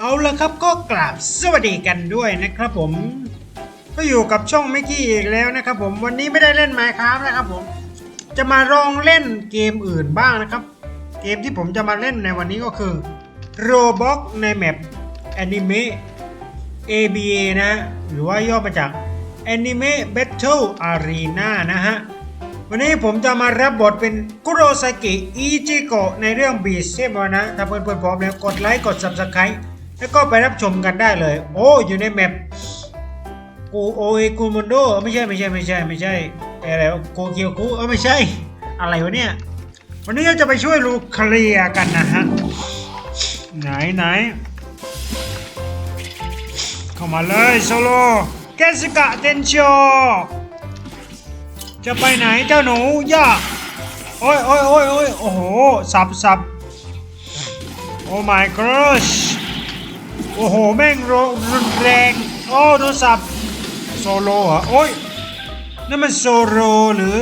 เอาละครับก็กราบสวัสดีกันด้วยนะครับผม ก็อยู่กับช่องเมกี้อีกแล้วนะครับผมวันนี้ไม่ได้เล่น Minecraft นะครับผม จะมาลองเล่นเกมอื่นบ้างนะครับ เกมที่ผมจะมาเล่นในวันนี้ก็คือ Roblox ในแมป Anime ABA นะหรือว่าย่อมาจาก Anime Battle Arena นะฮะวันนี้ผมจะมารับบทเป็นคุโรซากิอิจิโกะในเรื่องบีเซมนะ ถ้าเพื่อนๆพร้อมแล้วกดไลค์ กด Subscribe แล้วก็ไปรับชมกันได้เลย โอ้ อยู่ในแมปกูโอเอกูมอนโดไม่ใช่ไม่ใช่ไม่ใช่ไม่ใช่อะไรโกเกียวกูเออไม่ใช่ อะไรวะเนี่ย วันนี้เราจะไปช่วยลูเคลียกันนะฮะ ไหนไหนเข้ามาเลยโซโลเกสกะเทนโชจะไปไหนเจ้าหนูย่าโอ้ยโอ้ยโอ้ยโอ้ยโอ้โห สับสับโอ้ my gosh โอ้โห แม่งโรรุนแรง โอ้ดูสับโซโลเหรอ โอ้ยนั่นมันโซโลหรือ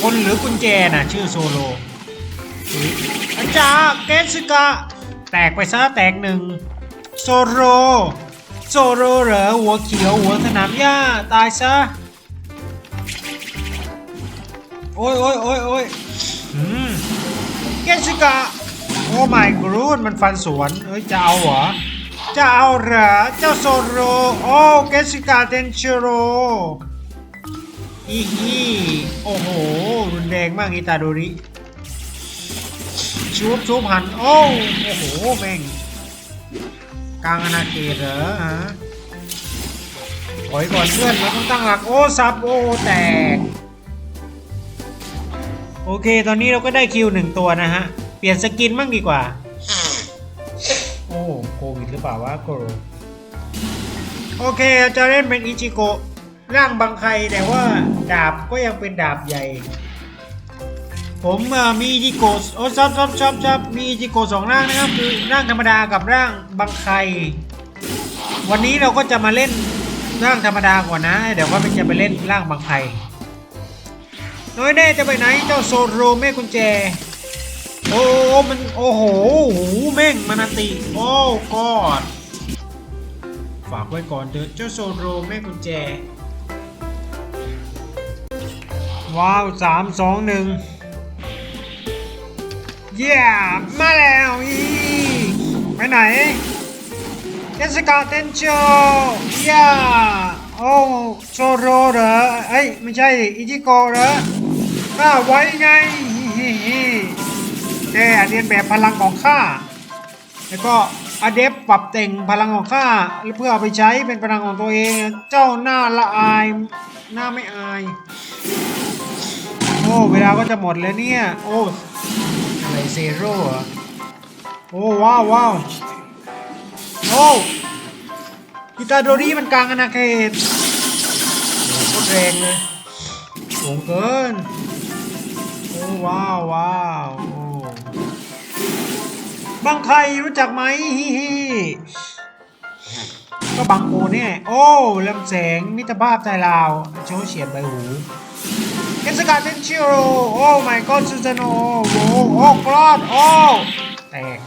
คนหรือกุญแจน่ะ ชื่อโซโลอุ๊ยอาจารย์เกสกะ แตกไปซะแตกหนึ่งโซโลโซโลเหรอ หัวเขียว หัวสนามหญ้า ตายซะ โอ้ยโอ้ยโอ้ยโอ้ยเกสกะ โอ้ my god มันฟันสวน เอ้ย จะเอาเหรอ จะเอาเหรอเจ้าโซโรโอ้เกสกะเทนชิโรอีฮีโอ้โห รุนแรงมากอิตาโดริชุบชุบหัน โอ้โอ้โห แม่ง กลางอาณาเขตเหรอฮะถอยก่อนเพื่อนเราต้องตั้งหลัก โอ้ซับ โอ้ แตก โอเค ตอนนี้เราก็ได้คิวหนึ่งตัวนะฮะ เปลี่ยนสกินบ้างดีกว่า หรือเปล่าวะโกโรโอเคจะเล่นเป็นอิจิโกะร่างบางใครแต่ว่าดาบก็ยังเป็นดาบใหญ่ ผมมีอิจิโกะโอ้ชอบชอบชอบชอบมีอิจิโกะสองร่างนะครับคือร่างธรรมดากับร่างบางใครวันนี้เราก็จะมาเล่นร่างธรรมดาก่อนนะ เดี๋ยวก็จะไปเล่นร่างบางใครน้อยแน่จะไปไหนเจ้าโซโรแม่กุญแจ โอ้มันโอ้โหหูแม่งมานาติโอ้กอดฝากไว้ก่อนเถอะเจ้าโซโรแม่กุญแจ ว้าวสามสองหนึ่งเย้มาแล้วอีไปไหนเทศกาลเต้นโชว์เย้โอ้โซโรเหรอเอ้ยไม่ใช่อิจิโกะเหรอข้าไว้ไงฮิฮิ แกเรียนแบบพลังของข้าแล้วก็อเดฟปรับแต่งพลังของข้าเพื่อเอาไปใช้เป็นพลังของตัวเอง เจ้าหน้าละอายหน้าไม่อาย โอ้เวลาก็จะหมดแล้วเนี่ย โอ้อะไรเซโร่โอ้ว้าวว้าวโอ้กิตาโดรีมันกลางอาณาเขตโคตรแรงเลยสูงเกิน โอ้ว้าวว้าว บางใครรู้จักไหมฮิฮิก็บางโอเนี่ยโอ้ลำแสงมิตรภาพไทยลาวโชว์เฉียดใบหูเทศกาลเทนชิโรโอ้ my god ซูซานโอโอ้โอ้กรอดโอ้แตก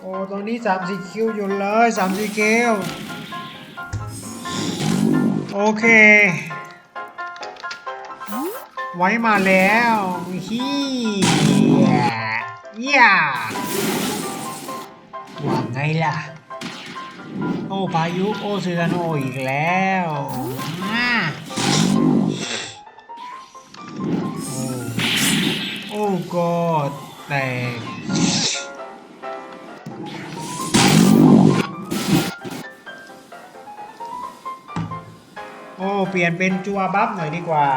โอ้ตอนนี้3 4คิวอยู่เลย3 4คิว โอเค ไว้มาแล้วฮีย่าว่าไงล่ะ โอ้พายุโอซูซานโออีกแล้วโอ้กอดแตกโอ้ เปลี่ยนเป็นจัวบัฟหน่อยดีกว่า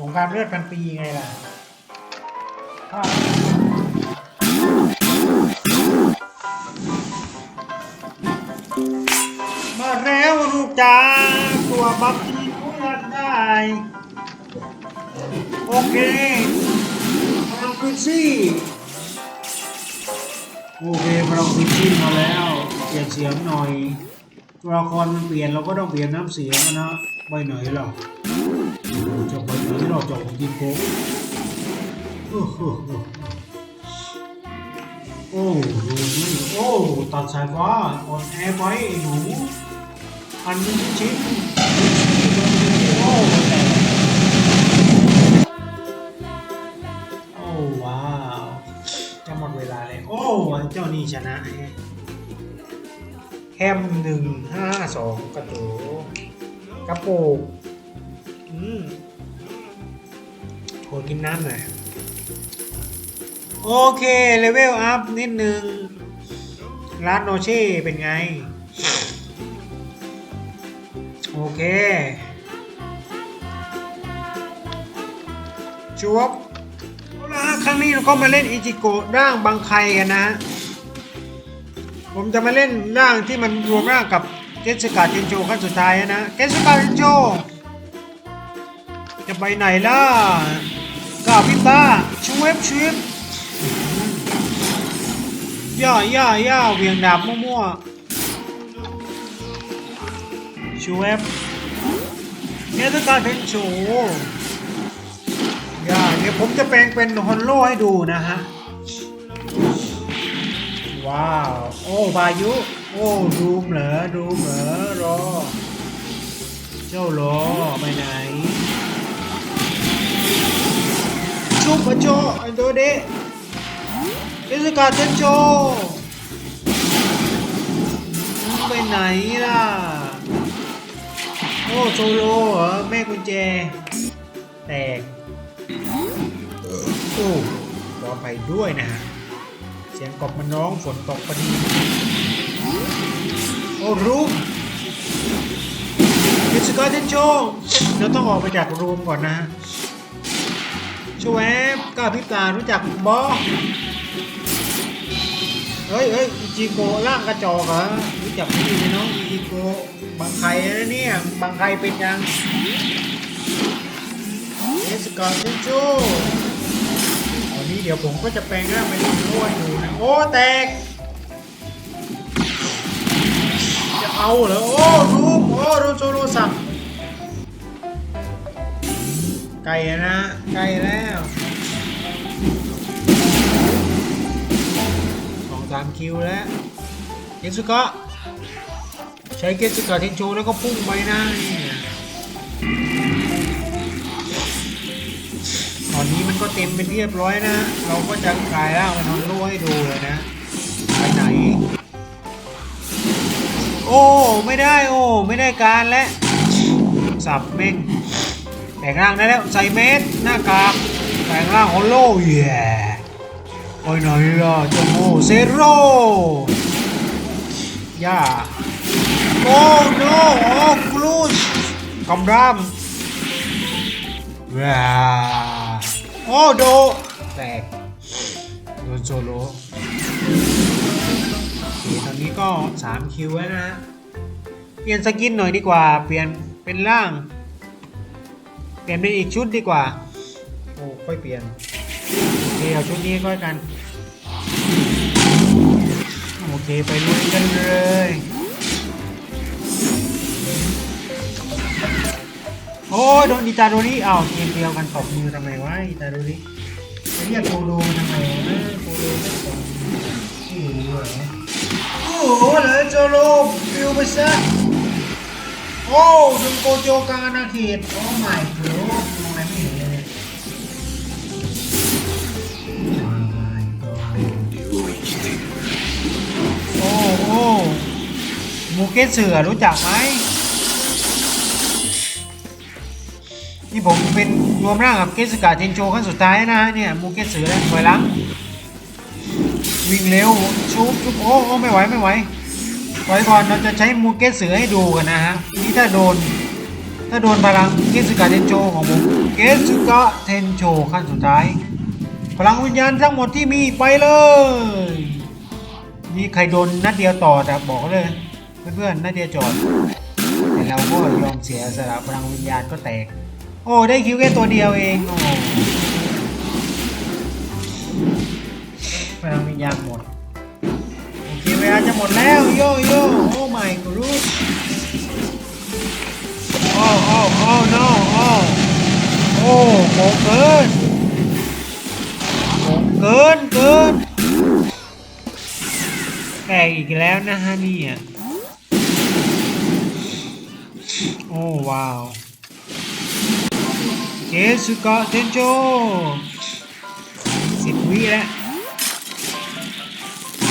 สงครามเลือดพันปีไงล่ะมาแล้วลูกจ้าตัวบัฟที่คุณอยากได้ โอเคพลังพิซซี่โอเคพลังพิซซี่มาแล้วเปลี่ยนเสียงหน่อย ละครมันเปลี่ยนเราก็ต้องเปลี่ยนน้ำเสียงอะนะไปไหนล่ะจะไปไหนเราจะออกกินโค้กโอ้โหโอ้ตัดสายฟ้าอดแอร์ไว้ไอ้หนูอันนี้ชิ้นโอ้โอ้ว้าวจะหมดเวลาเลยโอ้เจ้านี่ชนะ ฮะแฮมหนึ่งห้าสองกระโตกระโปกอืมโหกินน้ำหน่อยโอเค เลเวลอัพนิดนึง ร้านโนเช่เป็นไง โอเคจวบเอาละฮะครั้งนี้เราก็มาเล่นอิจิโกะร่างบังไคกันนะฮะ ผมจะมาเล่นร่างที่มันรวมร่างกับเกสกาเทนโจขั้นสุดท้ายนะเกสกาเทนโจจะไปไหนล่ะกาพิต้าช่วยช่วยย่าย่าย่าเหวียงดาบมั่วๆชูเอฟเนี่ยต้องการเป็นโชว์ย่าเดี๋ยวผมจะแปลงเป็นฮอนโลให้ดูนะฮะ ว้าว โอ้บายุ โอ้ดูมเหรอดูมเหรอรอ เจ้ารอไปไหนชุบมาโจไอโดเดเทศกาลเทนโจไปไหนล่ะ โอ้โซโลเหรอแม่กุญแจ แตก โอ้ขอไปด้วยนะฮะ สียงกบมันร้องฝนตกพอดี โอ้รูมเทศกาลเทนโจเราต้องออกไปจากรูมก่อนนะฮะชวบก้าพิตารู้จักบอเฮ้ยเฮ้ยอิจิโกะร่างกระจอกเหรอรู้จักพี่ไหมน้องอิจิโกบางใครนะเนี่ยบางใครเป็นยังเอสกาเซนโจวันนี้เดี๋ยวผมก็จะแปลงร่างเป็นโล่ให้ดู โอ้แตก จะเอาเหรอ โอ้รูปโอ้โรโซโรสับไก่นะไก่แล้วสองสามคิวแล้วเกสุกะใช้เกสุกะเทนโชแล้วก็พุ่งไปนะเนี่ อนนี้มันก็เต็มเป็นเรียบร้อยนะ เราก็จะกลายร่างเป็นฮอนโลให้ดูเลยนะ ไปไหน โอ้ ไม่ได้โอ้ ไม่ได้การแล้ว สับเม่งแปลงร่างได้แล้ว ใส่เมสหน้ากากแปลงร่างฮอนโลเย้ไปไหนล่ะจ้าโมเซโร่ย่าโอ้โนโอ้กลูชกำรามว้า โอ้โด แตก โดนโซโลโอเคตอนนี้ก็ 3 คิวแล้วนะฮะเปลี่ยนสกินหน่อยดีกว่า เปลี่ยนเป็นร่าง เปลี่ยนเป็นอีกชุดดีกว่า โอ้ค่อยเปลี่ยนโอเคเอาชุดนี้ก็แล้วกัน โอเคไปลุยกันเลย โอ้ยโดนอิตาโดริอ้าวเกมเดียวกันตบมือทำไมวะอิตาโดริไปเรียกโกโดทำไมวะโกโดไม่ตบชื่อเหรอโอ้โหเลยโจโลฟิวไปซะโอ้ดึงโกโจกลางอาณาเขตโอ้ไม่โกมองอะไรไม่เห็นเลยโอ้โอ้มูเกตเสือรู้จักไหม นี่ผมเป็นรวมร่างกับเกสกาเทนโจขั้นสุดท้ายนะฮะเนี่ยมูเกสือแล้วถอยหลังวิ่งเร็วชุบชุบโอ้โอ้ไม่ไหวไม่ไหวถอยก่อนเราจะใช้มูเกสือให้ดูกันนะฮะนี่ถ้าโดน ถ้าโดนพลังเกสกาเทนโจของผมเกสกาเทนโจขั้นสุดท้าย พลังวิญญาณทั้งหมดที่มีไปเลยนี่ใครโดนนัดเดียวต่อแต่บอกเลยเพื่อนๆนัดเดียวจอดแต่เราก็ยอมเสียสละพลังวิญญาณก็แตก โอ้ได้คิวแค่ตัวเดียวเองโอ้พลังวิญญาณหมดโอเคเวลาจะหมดแล้วโยโย่โอ้ไม่กรู้โอ้โอ้โอ้ no โอ้โอ้โหเกินโเกินเกินแตกอีกแล้วนะฮะนี่ยโอ้ว้าว เกสุกะเทนโจสิบวิแล้ว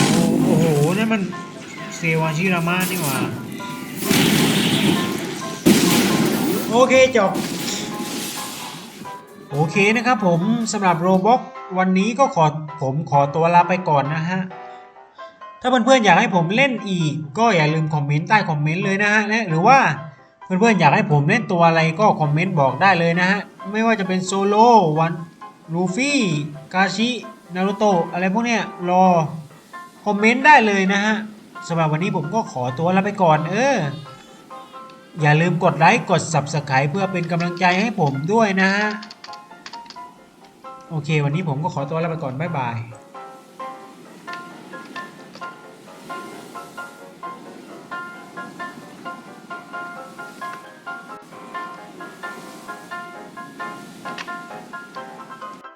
โอ้โอ้โหนั่นมันเซวาชิรามานี่หว่า โอเคจบ โอเคนะครับผมสำหรับโรบ็อกวันนี้ก็ขอผมขอตัวลาไปก่อนนะฮะ ถ้าเพื่อนๆอยากให้ผมเล่นอีก ก็อย่าลืมคอมเมนต์ใต้คอมเมนต์เลยนะฮะและหรือว่า เพื่อนๆอยากให้ผมเล่นตัวอะไรก็คอมเมนต์บอกได้เลยนะฮะ ไม่ว่าจะเป็นโซโลวันลูฟี่กาชินารูโตะอะไรพวกเนี้ยรอคอมเมนต์ได้เลยนะฮะสำหรับวันนี้ผมก็ขอตัวลาไปก่อนเออ อย่าลืมกดไลค์กด Subscribe เพื่อเป็นกำลังใจให้ผมด้วยนะฮะ โอเค วันนี้ผมก็ขอตัวลาไปก่อน บ๊ายบาย